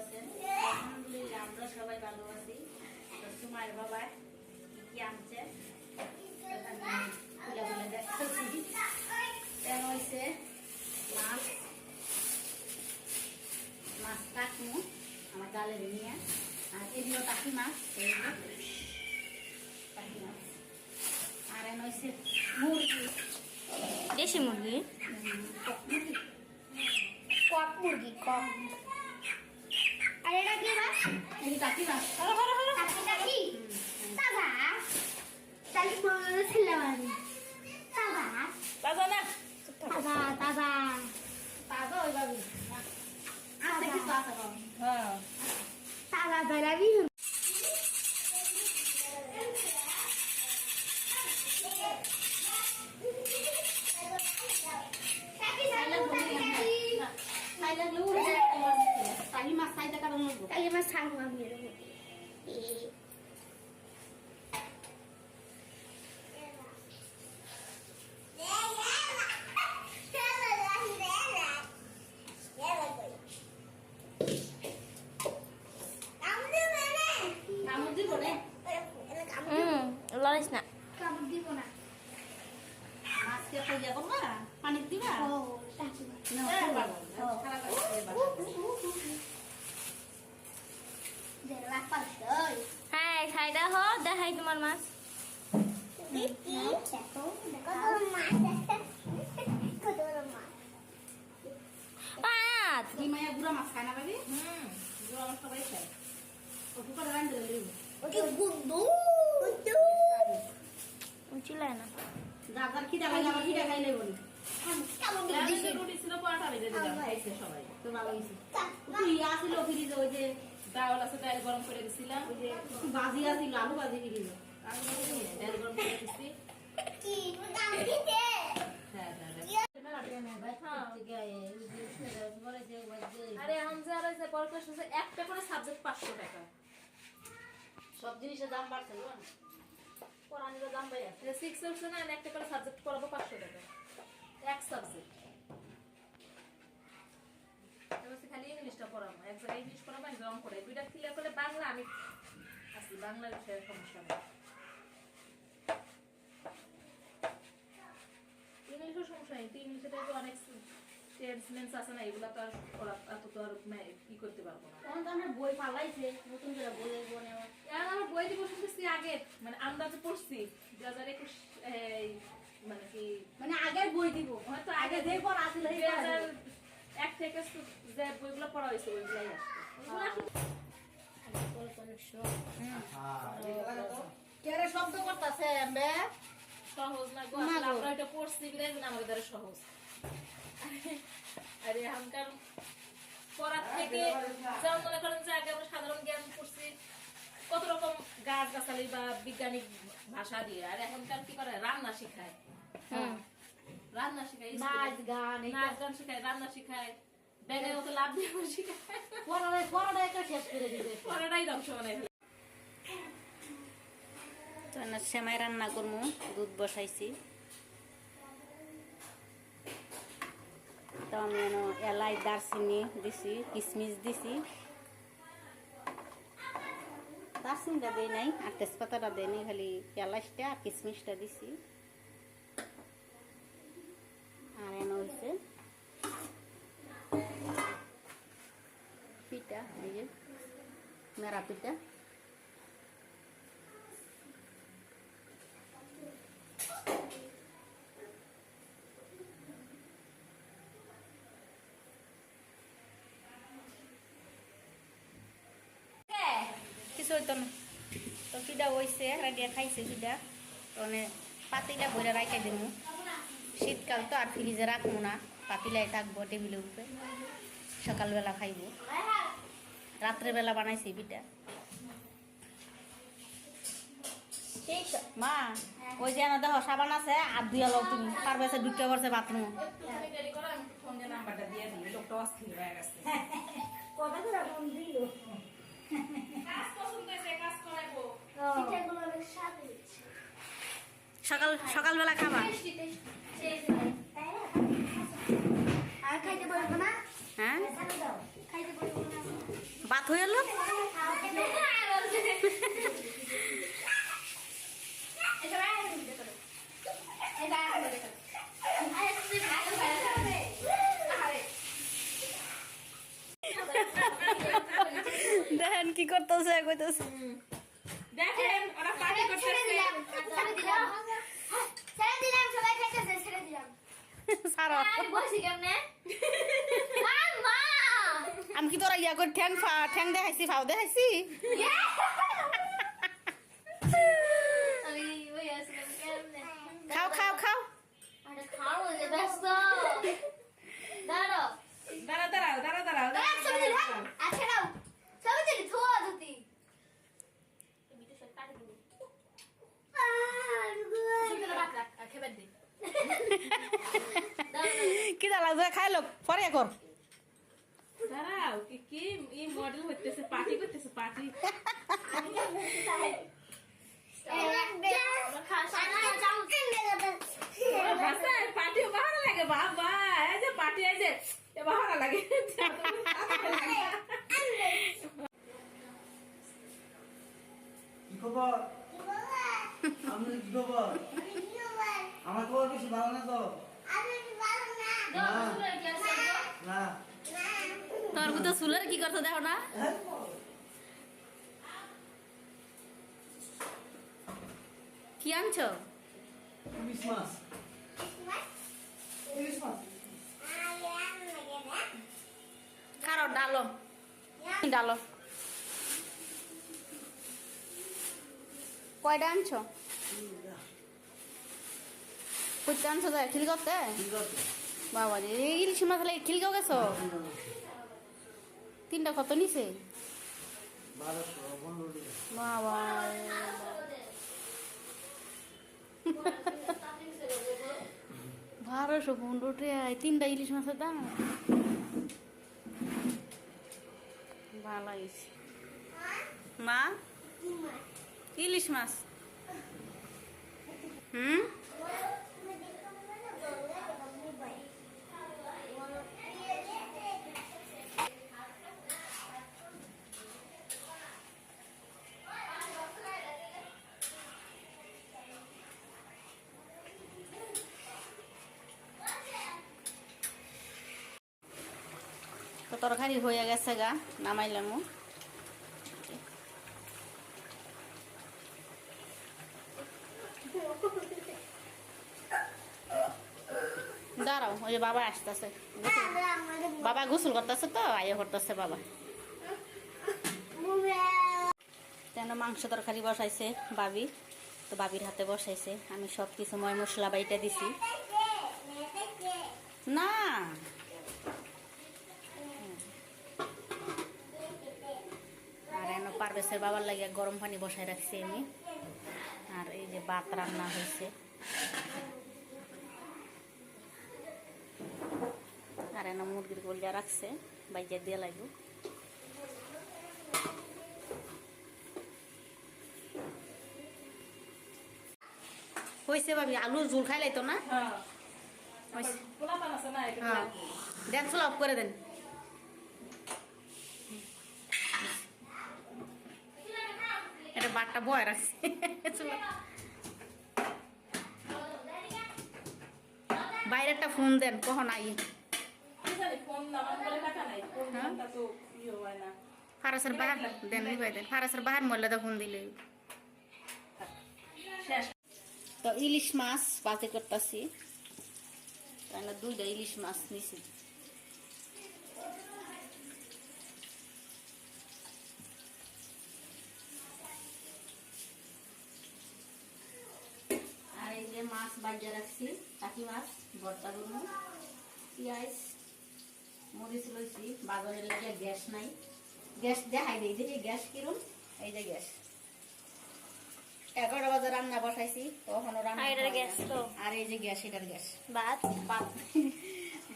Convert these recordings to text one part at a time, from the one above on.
আছেন? আলহামদুলিল্লাহ আমরা সবাই ভালো আছি। তো সুমাইর বাবা কি কি আনছে? খুলে খুলে দেখতেছি তেল হয়েছে মাছ। মাছ কাটমু আমার গালে নিয়ে। আর এগুলো টাকি মাছ টাকি মাছ। আর এন হয়েছে মুরগি। দেশি মুরগি? কক মুরগি। কক আর এটা কি মাছ এই টাকি মাছ টাকি টাকি তাজা তালি বড় ছেলে বাড়ি। তাজা তাজা না তাজা তাজা ওইভাবে আছে কিছু আছে বাবা। হ্যাঁ। তাজা বেড়াবি সবাই খায়। ও কুকারে রান্ধে দিলে। চিল্লায় না যার যার খিদা খাইলে আবার খিদা খাইলে বলি। রুটি ছিল, পরোটা ভেজে দিলাম, খাইছে সবাই। তো ভালো হইছে। তুই আসিল ফ্রিজে ওই যে ডাউল আছে ডাল গরম করে দিছিলাম ওই যে ভাজি আসিল আলু ফ্রিজে ডাল গরম করে দিছি হ্যাঁ হ্যাঁ হ্যাঁ। যে বড় question হচ্ছে একটা করে সাবজেক্ট পাঁচশো টাকা। সব জিনিসের দাম বাড়ছে না কোরআনের দাম বেড়ে আছে সিক্স হচ্ছে না একটা করে সাবজেক্ট পড়াবো পাঁচশো টাকা। এক সাবজেক্ট খালি ইংলিশটা পড়াবো এক জায়গায় ইংলিশ পড়াবো এক জায়গায় পড়াই। দুইটা ক্লিয়ার করলে বাংলা আমি আছি বাংলা বিষয়ে সমস্যা নেই। ইংলিশের সমস্যা নেই তো ইংলিশে তো আছে না এগুলো তো আর এত তো আর কি করতে পারব না। তখন তো আমরা বই পালাইছে নতুন করে বই আমার এখন আমরা বই দিব শুনতেছি আগে মানে আন্দাজে পড়ছি দু হাজার একুশ মানে কি মানে আগের বই দিব। হয়তো আগে যে পড়া আছিল দুই হাজার এক থেকে যে বইগুলো পড়া হয়েছে ওইগুলাই আসলে শব্দ করতেছে সহজ না গো আসলে। আমরা এটা পড়ছি আমাদের সহজ। আরে এখনকার পড়ার থেকে যেমন মনে করেন যে আগে আমরা সাধারণ জ্ঞান পড়ছি কত রকম গাছ গাছালি বা বৈজ্ঞানিক ভাষা দিয়ে। আর এখনকার কি করে? রান্না শিখায়। রান্না শিখায় নাচ গান নাচ গান শিখায় রান্না শিখায় লাভ দিয়ে শিখায়। শেষ করে দিবে। পড়াটাই ধ্বংস বানাই তো সেমাই রান্না করমু দুধ বসাইছি। তো আমি এলাই দারচিনি দিছি কিশমিশ দিছি। দারচিনিটা দেই নাই, আর তেজপাতাটা দেই নাই, খালি এলাচটা আর কিশমিশটা দিছি। আর এনো হয়েছে পিঠা, এই যে, মেরা পিঠা। না তো হইছে রাইডিয়া খাইছে পিঠা তো মানে পাতিটা বইরা রাইখে দিমু। শীতকাল তো আর ফ্রিজে রাখব না পাতিলাই থাকব টেবিলের উপরে। সকালবেলা খাইব। রাত্রেবেলা বানাইছি পিঠা। মা ওই যে না দেখো সাবান আছে আর দুই আলো তুমি। তার পাশে ঢুকতে পারছে বাথরুম রেডি সকাল সকালবেলা খাবা। টেস্টি টেস্টি তাই আর খাইতে পারব না হ্যাঁ? ভাত হয়ে এলো দেখেন কি করতেছে কইতেছে দেখেন ওরা পার্টি করতেছে সারা আমি কি তোরা ইয়া করে ঠ্যাং ফা ঠ্যাং দেখাইছি ফাও দেখাইছি। খাও খাও খাও। দাঁড়াও দাঁড়াও দাঁড়াও দাঁড়াও দাঁড়াও দাঁড়াও। আচ্ছা নাও সবাই চলি ধোয়া ধুতি। কি দালা ধরে খাইলো পরে কর। দাঁড়াও কি কি? এই মডেল হইতেছে পার্টি করতেছে পার্টি হাসান ভালো লাগে বাবা এই যে পার্টি এই যে ভালো লাগে। কি খবর? আপনার কি খবর? আমার খবর বেশি ভালো না তো না তোর তো সুলের কি করছ দেখো না? কি আনছো? খারো ডালো। ডালো। কয়টা আনছো? কইতে আনছো খিল করতে বাবা রে ইলিশ মাছ খিলকেও গেছো? তিনটা কত নিছে? বারোশো পনেরো টাকা। বাবা। বারোশো তিনটা ইলিশ মাছের দাম? ভালো লাগিছে মা? ইলিশ মাছ। হুম? তরকারি হয়ে গেছে গা, নামাইলাম। দাঁড়াও, ওই যে বাবা আসতেছে। বাবা গোসল করতেছে তো আইয়া করতেছে বাবা। কেন মাংস তরকারি বসাইছে বাবি তো বাবির হাতে বসাইছে। আমি সব কিছু ময় মশলা বাইটা দিছি। না আর বাবার লাগে গরম পানি বসায় রাখছি আমি। আর এই যে ভাত রান্না হয়েছে। আর এনে মুরগির গোলিয়া রাখছে বাইজা দিয়ে লাগবে। হয়েছে ভাবি আলুর ঝোল খাইলাই তো না হ্যাঁ। হ্যাঁ দেন চুলা করে দেন। বাটটা বয় রাখছি। চুলা। বাইরেরটা ফোন দেন, কখন আই হ্যাঁ? ফারাসের বাহার দেন, নিবাই দেন। ফারাসের বাহার মরলে তো ফোন দিলে তো ইলিশ মাছ বাজে করতেছি। দুইটা ইলিশ মাছ নিছি আর এই যে মাছ রাখছি কাকি মাছ ভর্তা করব পেঁয়াজ মরিচ লইছি। বাজারের লাগে গ্যাস নাই। গ্যাস দেখাই দিই দেখি গ্যাস কিরম? এই যে গ্যাস। এগারোটা বাজে রান্না বসাইছি রান্না আর গ্যাস। তো? আর এই যে গ্যাস এটার গ্যাস। ভাত?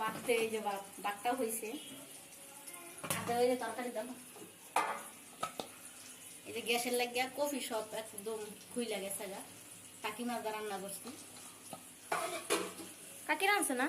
বাততে এই যে বাতটা হয়েছে আদা ওই যে তরকারি দেখো। এই যে গ্যাসের লাগিয়া কফি সব একদম খুইলা গেছে গা। কাকি মাছ দা রান্না করছি। কাকি রাঁধছে না?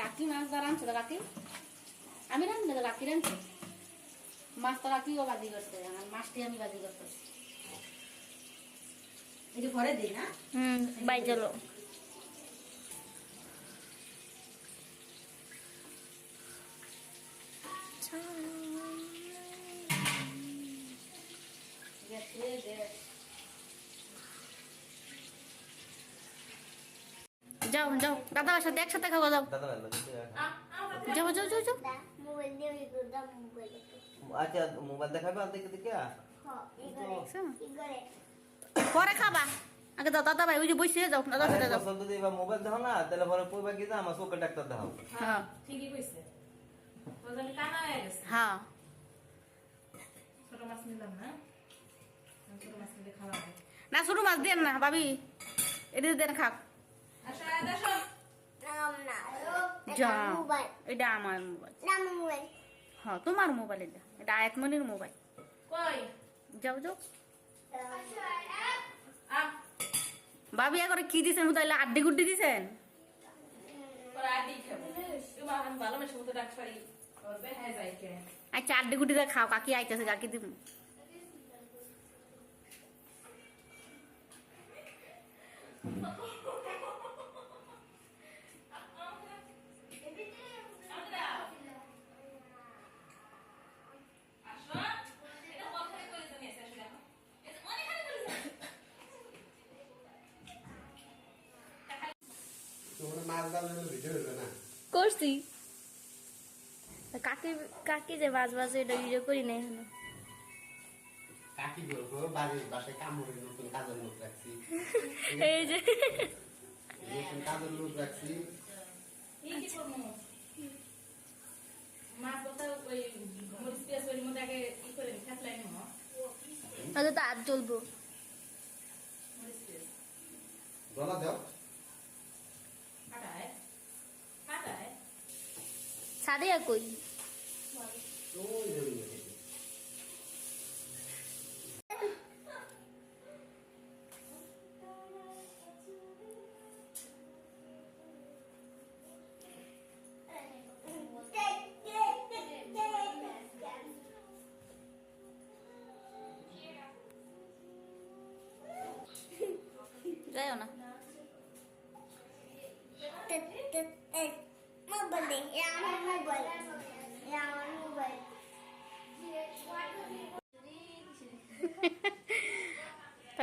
কাকি মাছ দা রাঁধছে তো কাকি? আমি রাঁধি না কাকি রাঁধছে মাছ তো কাকিও বাজি করছে আমার মাছটি আমি বাজি করতে এটা ঘরে দিই না? হুম বাই চলো। Yes. যাও যাও। দাদার সাথে একসাথে খাওয়া যাও। দাদা যাও যাও যাও যাও। আচ্ছা মোবাইল দেখাবে আর দেখে দেখে? হ্যাঁ পরে খাবা। আগে দাও দাদা ভাই ওই যে বসে যাও দাদার সাথে যাও। যদি এবার মোবাইল দেখো না তাহলে পরে কি যা আমার চোখের ডাক্তার দেখাও। হ্যাঁ। ঠিকই কইছে। কানা হয়ে গেছে। হ্যাঁ। ছোট মাছ নিলাম না? ছোট মাছ নিলে খাওয়া না ছোট মাছ দেন না ভাবি। এটা দেন খাক। যা এটা আমার মোবাইল হ্যাঁ তোমার মোবাইল এটা। এটা আয়াতমনির মোবাইল যাও যাও। ভাবি এখন কি দিছেন? তাহলে আড্ডি গুড্ডি দিছেন? কে। আচ্ছা আড্ডি গুড্ডি খাও কাকি আইতেছে কাকি দিব আসো এটা কথাই করে তুমি এসে আসো দেখো এটা অনেক খালি করেছে তোমরা মাছ ডালের ভিডিও হইবে না করছি কাকি কাকি যে বাজ বাজ এটা ভিডিও করি নাই এখনও? কাকি বলব? বাড়ির বাসায় কামড়ে নতুন কাজের লোক রাখছি। এই যে। নতুন কাজের লোক রাখছি। এই কি করব মাছ কথা ওই মরিচ পেঁয়াজ ওই মধ্যে আগে ই করে ফেসলাই নেব হয়তো তো আর চলবো মরিচ পেঁয়াজ গলা দাও কাটায় কাটায় সারিয়া কই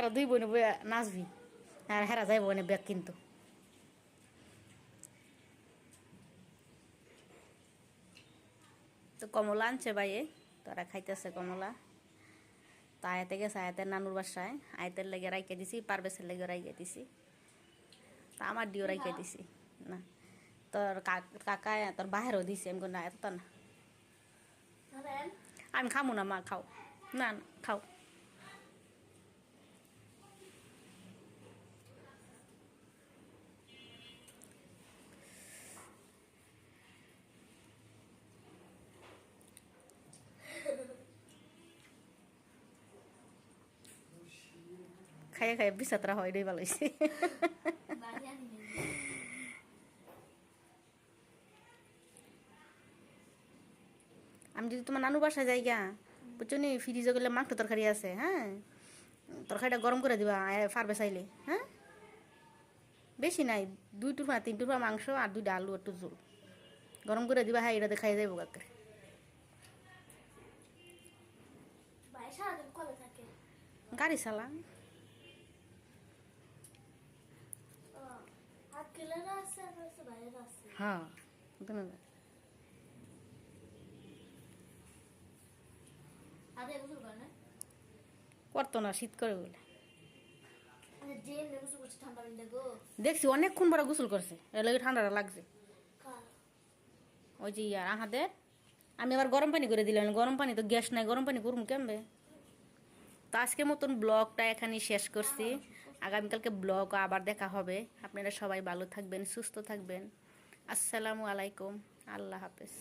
তারা দুই বোনে নাচবি। আর হেরা যাইব না ব্যাগ কিন্তু। তো কমলা আনছে বাইয়ে তারা খাইতেছে কমলা। তো আয়াতে গেছে আয়াতের নানুর বাসায়। আয়াতের লেগে রাইকে দিছি পারবেসের লেগে রাইকে দিছি। তা আমার দিও রাইকে দিছি না। তোর কাকা তোর বাহেরও দিছি আমি না এত না। আমি খামু না মা খাও। না না খাও। খাইয়ে খাইয়ে বিষাত্রা হয় এটাই ভালো হয়েছে আমি যদি তোমার নানু বাসায় যাই গা বুঝছ নি ফ্রিজে গেলে মাংস তরকারি আছে হ্যাঁ তরকারিটা গরম করে দিবা ফারবে চাইলে হ্যাঁ বেশি নাই দুই টুকরা তিন টুকরা মাংস আর দুইটা আলু একটু ঝোল গরম করে দিবা হ্যাঁ এটাতে খাই যাইব কাকে গাড়ি চালা আর কেলেরা আছে আর হচ্ছে বাইরেরা আছে করতো না শীত করে বলে দেখছি অনেকক্ষণ পরে গোসল করছে এর লাগে ঠান্ডাটা লাগছে ওই যে ইয়ার আহাদের আমি আবার গরম পানি করে দিলাম গরম পানি তো গ্যাস নাই গরম পানি করুম কেমবে তো আজকের মতন ব্লগটা এখানে শেষ করছি আগামীকালকে ব্লগ আবার দেখা হবে। আপনারা সবাই ভালো থাকবেন, সুস্থ থাকবেন। আসসালামু আলাইকুম। আল্লাহ হাফেজ।